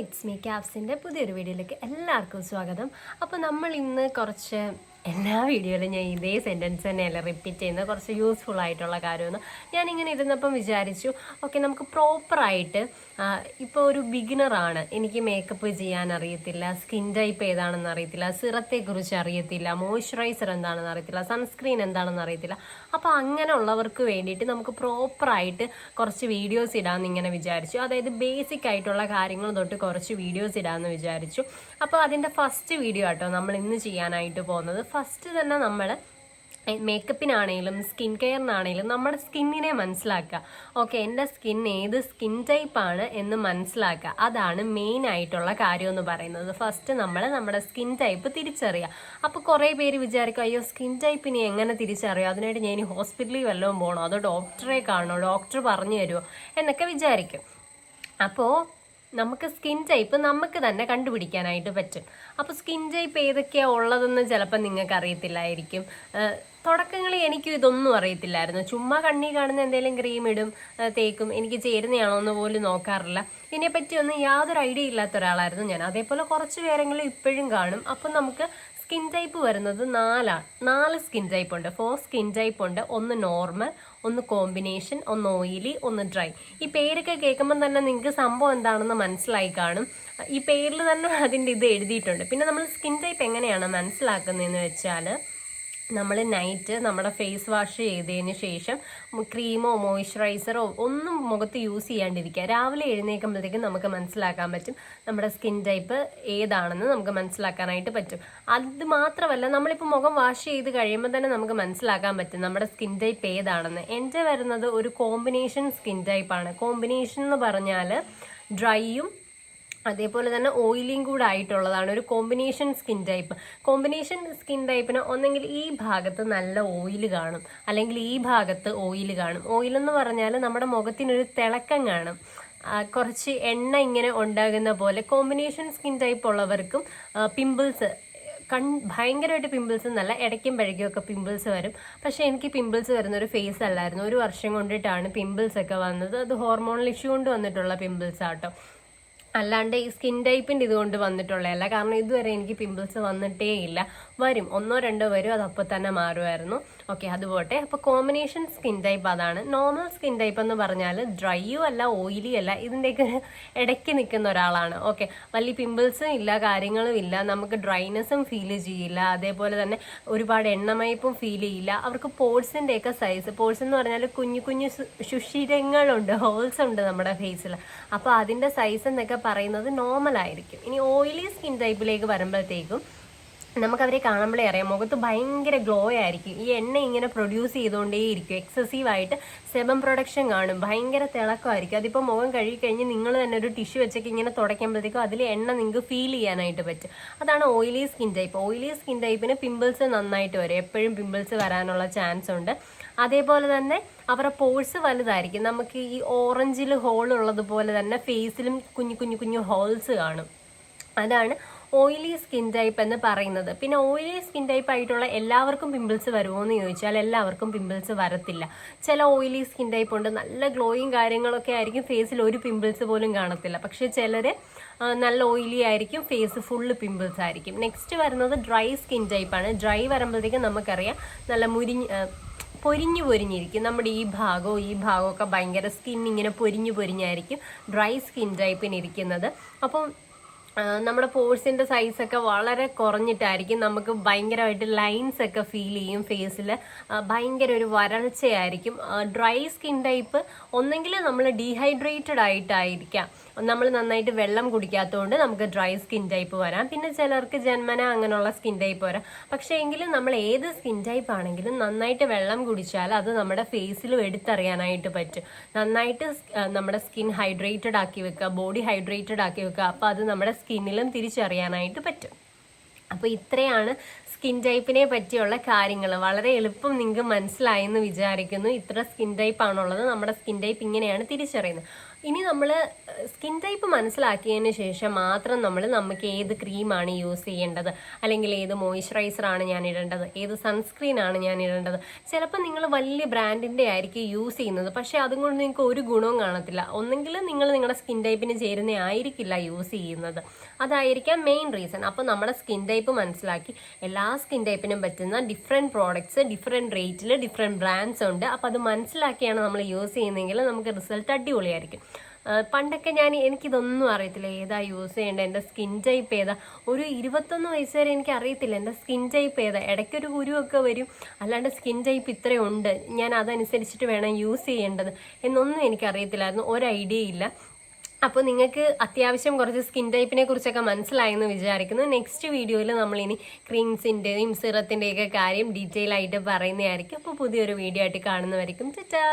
It's me ക്യാപ്സിന്റെ പുതിയൊരു വീഡിയോയിലേക്ക് എല്ലാവർക്കും സ്വാഗതം. അപ്പോൾ നമ്മൾ ഇന്ന് കുറച്ച് എല്ലാ വീഡിയോയിലും ഞാൻ ഇതേ സെന്റൻസ് തന്നെയല്ല റിപ്പീറ്റ് ചെയ്യുന്നത്. കുറച്ച് യൂസ്ഫുൾ ആയിട്ടുള്ള കാര്യമൊന്നും ഞാനിങ്ങനെ ഇരുന്നപ്പം വിചാരിച്ചു ഓക്കെ നമുക്ക് പ്രോപ്പറായിട്ട് ഇപ്പോൾ ഒരു ബിഗിനറാണ് എനിക്ക് മേക്കപ്പ് ചെയ്യാൻ അറിയത്തില്ല സ്കിൻ ടൈപ്പ് ഏതാണെന്ന് അറിയത്തില്ല സിറത്തെക്കുറിച്ച് അറിയത്തില്ല മോയ്സ്ചറൈസർ എന്താണെന്ന് അറിയത്തില്ല സൺസ്ക്രീൻ എന്താണെന്ന് അറിയത്തില്ല. അപ്പോൾ അങ്ങനെയുള്ളവർക്ക് വേണ്ടിയിട്ട് നമുക്ക് പ്രോപ്പറായിട്ട് കുറച്ച് വീഡിയോസ് ഇടാമെന്ന് ഇങ്ങനെ വിചാരിച്ചു. അതായത് ബേസിക് ആയിട്ടുള്ള കാര്യങ്ങൾ തൊട്ട് കുറച്ച് വീഡിയോസ് ഇടാമെന്ന് വിചാരിച്ചു. അപ്പോൾ അതിന്റെ ഫസ്റ്റ് വീഡിയോ ആട്ടോ നമ്മൾ ഇന്ന് ചെയ്യാനായിട്ട് പോകുന്നത്. ഫസ്റ്റ് തന്നെ നമ്മൾ മേക്കപ്പിനാണെങ്കിലും സ്കിൻ കെയറിനാണേലും നമ്മുടെ സ്കിന്നിനെ മനസ്സിലാക്കുക. ഓക്കെ എന്റെ സ്കിൻ ഏത് സ്കിൻ ടൈപ്പാണ് എന്ന് മനസ്സിലാക്കുക. അതാണ് മെയിൻ ആയിട്ടുള്ള കാര്യം എന്ന് പറയുന്നത്. ഫസ്റ്റ് നമ്മൾ നമ്മുടെ സ്കിൻ ടൈപ്പ് തിരിച്ചറിയുക. അപ്പോൾ കുറേ പേര് വിചാരിക്കും അയ്യോ സ്കിൻ ടൈപ്പിനെ എങ്ങനെ തിരിച്ചറിയോ? അതിനായിട്ട് ഞാൻ ഹോസ്പിറ്റലിൽ വല്ലതും പോകണോ അതോ ഡോക്ടറെ കാണണോ ഡോക്ടർ പറഞ്ഞു തരുമോ? എന്നൊക്കെ വിചാരിക്കും. അപ്പോൾ നമുക്ക് സ്കിൻ ടൈപ്പ് നമുക്ക് തന്നെ കണ്ടുപിടിക്കാനായിട്ട് പറ്റും. അപ്പോൾ സ്കിൻ ടൈപ്പ് ഏതൊക്കെയാണ് ഉള്ളതെന്ന് ചിലപ്പോൾ നിങ്ങൾക്ക് അറിയത്തില്ലായിരിക്കും. തുടക്കങ്ങളിൽ എനിക്കും ഇതൊന്നും അറിയത്തില്ലായിരുന്നു. ചുമ്മാ കണ്ണി കാണുന്ന എന്തെങ്കിലും ക്രീം ഇടും തേക്കും എനിക്ക് ചേരുന്നതാണോ എന്ന് പോലും നോക്കാറില്ല. ഇതിനെപ്പറ്റി ഒന്നും യാതൊരു ഐഡിയ ഇല്ലാത്ത ഒരാളായിരുന്നു ഞാൻ. അതേപോലെ കുറച്ച് പേരെങ്കിലും ഇപ്പോഴും കാണും. അപ്പം നമുക്ക് സ്കിൻ ടൈപ്പ് വരുന്നത് നാലാണ് നാല് സ്കിൻ ടൈപ്പ് ഉണ്ട്. ഫോർ സ്കിൻ ടൈപ്പ് ഉണ്ട്. ഒന്ന് നോർമൽ ഒന്ന് കോമ്പിനേഷൻ ഒന്ന് ഓയിലി ഒന്ന് ഡ്രൈ ഈ പേരൊക്കെ കേൾക്കുമ്പോൾ തന്നെ നിങ്ങൾക്ക് സംഭവം എന്താണെന്ന് മനസ്സിലായി കാണും. ഈ പേരിൽ തന്നെ അതിന്റെ ഇത് എഴുതിയിട്ടുണ്ട്. പിന്നെ നമ്മൾ സ്കിൻ ടൈപ്പ് എങ്ങനെയാണ് മനസ്സിലാക്കുന്നതെന്ന് വെച്ചാൽ നമ്മൾ നൈറ്റ് നമ്മുടെ ഫേസ് വാഷ് ചെയ്തതിന് ശേഷം ക്രീമോ മോയ്സ്ചറൈസറോ ഒന്നും മുഖത്ത് യൂസ് ചെയ്യാണ്ടിരിക്കുക. രാവിലെ എഴുന്നേൽക്കുമ്പോഴത്തേക്കും നമുക്ക് മനസ്സിലാക്കാൻ പറ്റും നമ്മുടെ സ്കിൻ ടൈപ്പ് ഏതാണെന്ന് നമുക്ക് മനസ്സിലാക്കാനായിട്ട് പറ്റും. അത് മാത്രമല്ല നമ്മളിപ്പോൾ മുഖം വാഷ് ചെയ്ത് കഴിയുമ്പോൾ തന്നെ നമുക്ക് മനസ്സിലാക്കാൻ പറ്റും നമ്മുടെ സ്കിൻ ടൈപ്പ് ഏതാണെന്ന്. എന്റെ വരുന്നത് ഒരു കോമ്പിനേഷൻ സ്കിൻ ടൈപ്പാണ്. കോമ്പിനേഷൻ എന്ന് പറഞ്ഞാൽ ഡ്രൈയും അതേപോലെ തന്നെ ഓയിലിയും കൂടെ ആയിട്ടുള്ളതാണ്. ഒരു combination skin type. Combination skin ടൈപ്പിന് ഒന്നെങ്കിൽ ഈ ഭാഗത്ത് നല്ല ഓയിൽ കാണും. അല്ലെങ്കിൽ ഈ ഭാഗത്ത് ഓയിൽ കാണും. ഓയിൽ എന്ന് പറഞ്ഞാൽ നമ്മുടെ മുഖത്തിനൊരു തിളക്കം കാണും. കുറച്ച് എണ്ണ ഇങ്ങനെ ഉണ്ടാകുന്ന പോലെ കോമ്പിനേഷൻ സ്കിൻ ടൈപ്പ് ഉള്ളവർക്കും പിമ്പിൾസ് കൺ ഭയങ്കരമായിട്ട് പിമ്പിൾസ് നല്ല ഇടയ്ക്കും പഴയ്ക്കും ഒക്കെ പിമ്പിൾസ് വരും. പക്ഷേ എനിക്ക് പിമ്പിൾസ് വരുന്ന ഒരു ഫേസ് അല്ലായിരുന്നു. ഒരു വർഷം കൊണ്ടിട്ടാണ് പിമ്പിൾസ് ഒക്കെ വന്നത്. അത് ഹോർമോണൽ ഇഷ്യൂ കൊണ്ട് വന്നിട്ടുള്ള പിമ്പിൾസ് ആട്ടോ അല്ലാണ്ട് ഈ സ്കിൻ ടൈപ്പിന്റെ ഇതുകൊണ്ട് വന്നിട്ടുള്ളതല്ല. കാരണം ഇതുവരെ എനിക്ക് പിമ്പിൾസ് വന്നിട്ടേ ഇല്ല. വരും. ഒന്നോ രണ്ടോ വരും. അത് അപ്പോൾ തന്നെ മാറുമായിരുന്നു. ഓക്കെ അതുപോട്ടെ അപ്പോൾ കോമ്പിനേഷൻ സ്കിൻ ടൈപ്പ് അതാണ്. നോർമൽ സ്കിൻ ടൈപ്പ് എന്ന് പറഞ്ഞാൽ ഡ്രൈയും അല്ല ഓയിലി അല്ല ഇതിന്റെയൊക്കെ ഇടയ്ക്ക് നിൽക്കുന്ന ഒരാളാണ്. ഓക്കെ വലിയ പിമ്പിൾസും ഇല്ല കാര്യങ്ങളും ഇല്ല. നമുക്ക് ഡ്രൈനെസ്സും ഫീൽ ചെയ്യില്ല. അതേപോലെ തന്നെ ഒരുപാട് എണ്ണമയപ്പും ഫീൽ ചെയ്യില്ല. അവർക്ക് പോഴ്സിന്റെയൊക്കെ സൈസ് പോഴ്സ് എന്ന് പറഞ്ഞാൽ കുഞ്ഞു കുഞ്ഞു ശുഷിരങ്ങളുണ്ട് ഹോൾസ് ഉണ്ട് നമ്മുടെ ഫേസിൽ അപ്പോൾ അതിന്റെ സൈസ് എന്നൊക്കെ പറയുന്നത് നോർമൽ ആയിരിക്കും. ഇനി ഓയിലി സ്കിൻ ടൈപ്പിലേക്ക് വരുമ്പോഴത്തേക്കും നമുക്കവരെ കാണുമ്പോഴേ അറിയാം. മുഖത്ത് ഭയങ്കര ഗ്ലോ ആയിരിക്കും. ഈ എണ്ണ ഇങ്ങനെ പ്രൊഡ്യൂസ് ചെയ്തുകൊണ്ടേയിരിക്കും എക്സസീവ് ആയിട്ട് സെബം പ്രൊഡക്ഷൻ കാണും. ഭയങ്കര തിളക്കമായിരിക്കും. അതിപ്പോൾ മുഖം കഴുകി കഴിഞ്ഞ് നിങ്ങൾ തന്നെ ഒരു ടിഷ്യൂ വെച്ചൊക്കെ ഇങ്ങനെ തുടയ്ക്കുമ്പോഴത്തേക്കും അതിൽ എണ്ണ നിങ്ങൾക്ക് ഫീൽ ചെയ്യാനായിട്ട് പറ്റും. അതാണ് oily skin type oily skin ടൈപ്പിന് pimples നന്നായിട്ട് വരും. എപ്പോഴും പിമ്പിൾസ് വരാനുള്ള ചാൻസ് ഉണ്ട്. അതേപോലെ തന്നെ അവരുടെ പോഴ്സ് വലുതായിരിക്കും. നമുക്ക് ഈ ഓറഞ്ചിൽ ഹോൾ ഉള്ളതുപോലെ തന്നെ ഫേസിലും കുഞ്ഞു കുഞ്ഞു കുഞ്ഞു ഹോൾസ് കാണും. അതാണ് ഓയിലി സ്കിൻ ടൈപ്പ് എന്ന് പറയുന്നത്. പിന്നെ ഓയിലി സ്കിൻ ടൈപ്പ് ആയിട്ടുള്ള എല്ലാവർക്കും പിമ്പിൾസ് വരുമോ എന്ന് ചോദിച്ചാൽ എല്ലാവർക്കും പിമ്പിൾസ് വരത്തില്ല. ചില ഓയിലി സ്കിൻ ടൈപ്പ് ഉണ്ട്. നല്ല ഗ്ലോയും കാര്യങ്ങളൊക്കെ ആയിരിക്കും ഫേസിൽ ഒരു പിമ്പിൾസ് പോലും കാണത്തില്ല. പക്ഷേ ചിലർ നല്ല ഓയിലി ആയിരിക്കും ഫേസ് ഫുള്ള് പിമ്പിൾസ് ആയിരിക്കും. നെക്സ്റ്റ് വരുന്നത് ഡ്രൈ സ്കിൻ ടൈപ്പാണ് ഡ്രൈ വരുമ്പോഴത്തേക്കും നമുക്കറിയാം നല്ല മുരിഞ്ഞ് പൊരിഞ്ഞു പൊരിഞ്ഞിരിക്കും. നമ്മുടെ ഈ ഭാഗവും ഈ ഭാഗമൊക്കെ ഭയങ്കര സ്കിൻ ഇങ്ങനെ പൊരിഞ്ഞു പൊരിഞ്ഞായിരിക്കും ഡ്രൈ സ്കിൻ ടൈപ്പിന് ഇരിക്കുന്നത്. അപ്പം നമ്മുടെ പോഴ്സിന്റെ സൈസൊക്കെ വളരെ കുറഞ്ഞിട്ടായിരിക്കും നമുക്ക് ഭയങ്കരമായിട്ട് ലൈൻസ് ഒക്കെ ഫീൽ ചെയ്യും ഫേസിൽ ഭയങ്കര ഒരു വരൾച്ചയായിരിക്കും. ഡ്രൈ സ്കിൻ ടൈപ്പ് ഒന്നെങ്കിൽ നമ്മൾ ഡീഹൈഡ്രേറ്റഡ് ആയിട്ടായിരിക്കാം. നമ്മൾ നന്നായിട്ട് വെള്ളം കുടിക്കാത്തതുകൊണ്ട് നമുക്ക് ഡ്രൈ സ്കിൻ ടൈപ്പ് വരാം. പിന്നെ ചിലർക്ക് ജന്മന അങ്ങനെയുള്ള സ്കിൻ ടൈപ്പ് വരാം. പക്ഷേ എങ്കിലും നമ്മൾ ഏത് സ്കിൻ ടൈപ്പ് ആണെങ്കിലും നന്നായിട്ട് വെള്ളം കുടിച്ചാൽ അത് നമ്മുടെ ഫേസിലും എടുത്തറിയാനായിട്ട് പറ്റും. നന്നായിട്ട് നമ്മുടെ സ്കിൻ ഹൈഡ്രേറ്റഡ് ആക്കി വെക്കുക ബോഡി ഹൈഡ്രേറ്റഡ് ആക്കി വെക്കുക അപ്പോൾ അത് നമ്മുടെ സ്കിന്നിലും തിരിച്ചറിയാനായിട്ട് പറ്റും. അപ്പോൾ ഇത്രയാണ് സ്കിൻ ടൈപ്പിനെ പറ്റിയുള്ള കാര്യങ്ങൾ. വളരെ എളുപ്പം നിങ്ങൾക്ക് മനസ്സിലായെന്ന് വിചാരിക്കുന്നു. ഇത്ര സ്കിൻ ടൈപ്പ് ആണുള്ളത്. നമ്മുടെ സ്കിൻ ടൈപ്പ് ഇങ്ങനെയാണ് തിരിച്ചറിയുന്നത്. ഇനി നമ്മൾ സ്കിൻ ടൈപ്പ് മനസ്സിലാക്കിയതിന് ശേഷം മാത്രം നമ്മൾ നമുക്ക് ഏത് ക്രീമാണ് യൂസ് ചെയ്യേണ്ടത്? അല്ലെങ്കിൽ ഏത് മോയ്സ്ചറൈസറാണ് ഞാൻ ഇടേണ്ടത്? ഏത് സൺസ്ക്രീൻ ആണ് ഞാൻ ഇടേണ്ടത്? ചിലപ്പോൾ നിങ്ങൾ വലിയ ബ്രാൻഡിന്റെ ആയിരിക്കും യൂസ് ചെയ്യുന്നത്. പക്ഷേ അതുകൊണ്ട് നിങ്ങൾക്ക് ഒരു ഗുണവും കാണത്തില്ല. ഒന്നെങ്കിൽ നിങ്ങൾ നിങ്ങളുടെ സ്കിൻ ടൈപ്പിന് ചേരുന്ന ആയിരിക്കില്ല യൂസ് ചെയ്യുന്നത്. അതായിരിക്കാം മെയിൻ റീസൺ അപ്പോൾ നമ്മുടെ സ്കിൻ ടൈപ്പ് മനസ്സിലാക്കി എല്ലാ സ്കിൻ ടൈപ്പിനും പറ്റുന്ന ഡിഫറെന്റ് പ്രോഡക്റ്റ്സ് ഡിഫറെന്റ് റേറ്റിൽ ഡിഫറെന്റ് ബ്രാൻഡ്സ് ഉണ്ട്. അപ്പോൾ അത് മനസ്സിലാക്കിയാണ് നമ്മൾ യൂസ് ചെയ്യുന്നതെങ്കിൽ നമുക്ക് റിസൾട്ട് അടിപൊളിയായിരിക്കും. പണ്ടൊക്കെ ഞാൻ എനിക്കിതൊന്നും അറിയത്തില്ല. ഏതാ യൂസ് ചെയ്യേണ്ടത്? എന്റെ സ്കിൻ ടൈപ്പ് ഏതാ? ഒരു ഇരുപത്തൊന്ന് വയസ്സ് വരെ എനിക്ക് അറിയത്തില്ല. എന്റെ സ്കിൻ ടൈപ്പ് ഏതാ? ഇടയ്ക്കൊരു കുരുവൊക്കെ വരും. അല്ലാണ്ട് സ്കിൻ ടൈപ്പ് ഇത്രയുണ്ട് ഞാൻ അതനുസരിച്ചിട്ട് വേണം യൂസ് ചെയ്യേണ്ടത് എന്നൊന്നും എനിക്കറിയത്തില്ലായിരുന്നു. ഒരു ഐഡിയ ഇല്ല. അപ്പോൾ നിങ്ങൾക്ക് അത്യാവശ്യം കുറച്ച് സ്കിൻ ടൈപ്പിനെ കുറിച്ചൊക്കെ മനസ്സിലായെന്ന് വിചാരിക്കുന്നു. നെക്സ്റ്റ് വീഡിയോയിൽ നമ്മളിനി ക്രീംസിന്റെയും സിറത്തിന്റെയൊക്കെ കാര്യം ഡീറ്റെയിൽ ആയിട്ട് പറയുന്നതായിരിക്കും. അപ്പോൾ പുതിയൊരു വീഡിയോ ആയിട്ട് കാണുന്നവരിക്കും ചച്ചാ